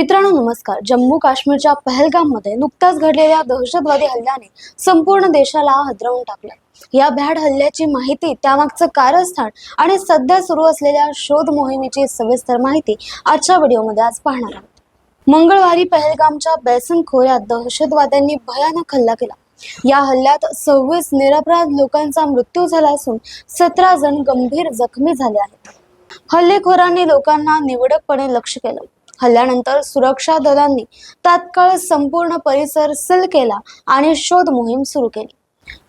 मित्रांनो नमस्कार. जम्मू काश्मीरच्या पहलगाममध्ये नुकताच घडलेल्या दहशतवादी हल्ल्याने संपूर्ण देशाला हादरवून टाकलं या भ्याड हल्ल्याची माहिती त्यामागचं कारस्थान आणि सध्या सुरू असलेल्या शोध मोहिमेची सविस्तर माहिती आजच्या व्हिडिओमध्ये आज पाहणार आहोत. मंगळवारी पहलगामच्या बेसन खोऱ्यात दहशतवाद्यांनी भयानक हल्ला केला. या हल्ल्यात सव्वीस निरपराध लोकांचा मृत्यू झाला असून सतरा जण गंभीर जखमी झाले आहेत. हल्लेखोरांनी लोकांना निवडकपणे लक्ष केलं. हल्ल्यानंतर सुरक्षा दलांनी तात्काळ संपूर्ण परिसर सील केला आणि शोध मोहीम सुरू केली.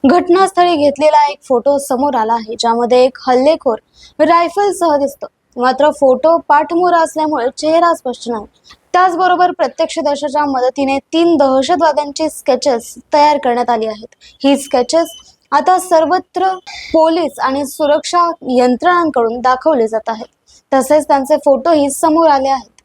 घटनास्थळी घेतलेला एक फोटो समोर आला आहे ज्यामध्ये एक हल्लेखोर रायफलसह दिसतो. मात्र फोटो पाठमोरा असल्यामुळे चेहरा स्पष्ट नाही. त्याचबरोबर प्रत्यक्षदर्शाच्या मदतीने तीन दहशतवाद्यांची स्केचेस तयार करण्यात आली आहेत. ही स्केचेस आता सर्वत्र पोलीस आणि सुरक्षा यंत्रणांकडून दाखवले जात आहेत. तसेच त्यांचे फोटोही समोर आले आहेत.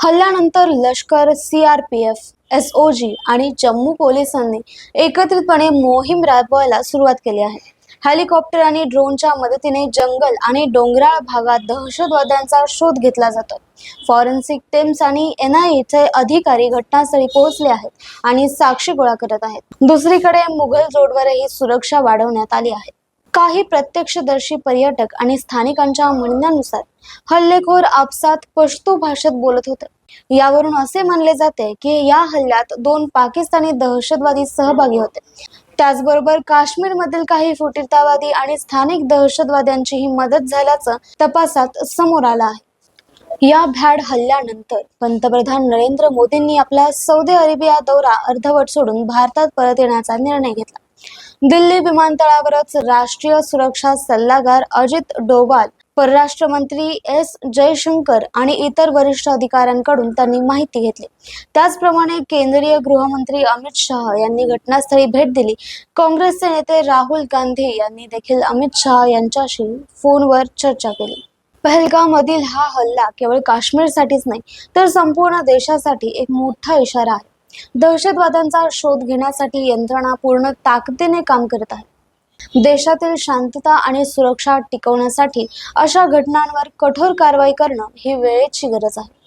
हल्ल्यानंतर लष्कर C R P F S O G आणि जम्मू पोलिसांनी एकत्रितपणे मोहीम राबवायला सुरुवात केली आहे. हेलिकॉप्टर आणि ड्रोनच्या मदतीने जंगल आणि डोंगराळ भागात दहशतवाद्यांचा शोध घेतला जातो. फॉरेन्सिक टीम्स आणि एन आय चे अधिकारी घटनास्थळी पोहोचले आहेत आणि साक्षी गोळा करत आहेत. दुसरीकडे मुघल रोडवरही सुरक्षा वाढवण्यात आली आहे. काही प्रत्यक्षदर्शी पर्यटक आणि स्थानिकांच्या म्हणण्यानुसार हल्लेखोर आपसात पश्तू भाषेत बोलत होते. यावरून असे मानले जाते की या हल्ल्यात दोन पाकिस्तानी दहशतवादी सहभागी होते. त्याचबरोबर काश्मीरमधील काही फुटीरतावादी आणि स्थानिक दहशतवाद्यांचीही मदत झाल्याचं तपासात समोर आलं आहे. या भ्याड हल्ल्यानंतर पंतप्रधान नरेंद्र मोदींनी आपला सौदी अरेबिया दौरा अर्धवट सोडून भारतात परत येण्याचा निर्णय घेतला. दिल्ली विमानतळावरच राष्ट्रीय सुरक्षा सल्लागार अजित डोवाल परराष्ट्र मंत्री एस जयशंकर आणि इतर वरिष्ठ अधिकाऱ्यांकडून त्यांनी माहिती घेतली. त्याचप्रमाणे केंद्रीय गृहमंत्री अमित शहा यांनी घटनास्थळी भेट दिली. काँग्रेसचे नेते राहुल गांधी यांनी देखील अमित शहा यांच्याशी फोनवर चर्चा केली. पहलगावमधील हा हल्ला केवळ काश्मीरसाठीच नाही तर संपूर्ण देशासाठी एक मोठा इशारा आहे. दहशतवाद्यांचा शोध घेण्यासाठी यंत्रणा पूर्ण ताकदीने काम करत आहे. देशातील शांतता आणि सुरक्षा टिकवण्यासाठी अशा घटनांवर कठोर कारवाई करणं ही वेळेची गरज आहे.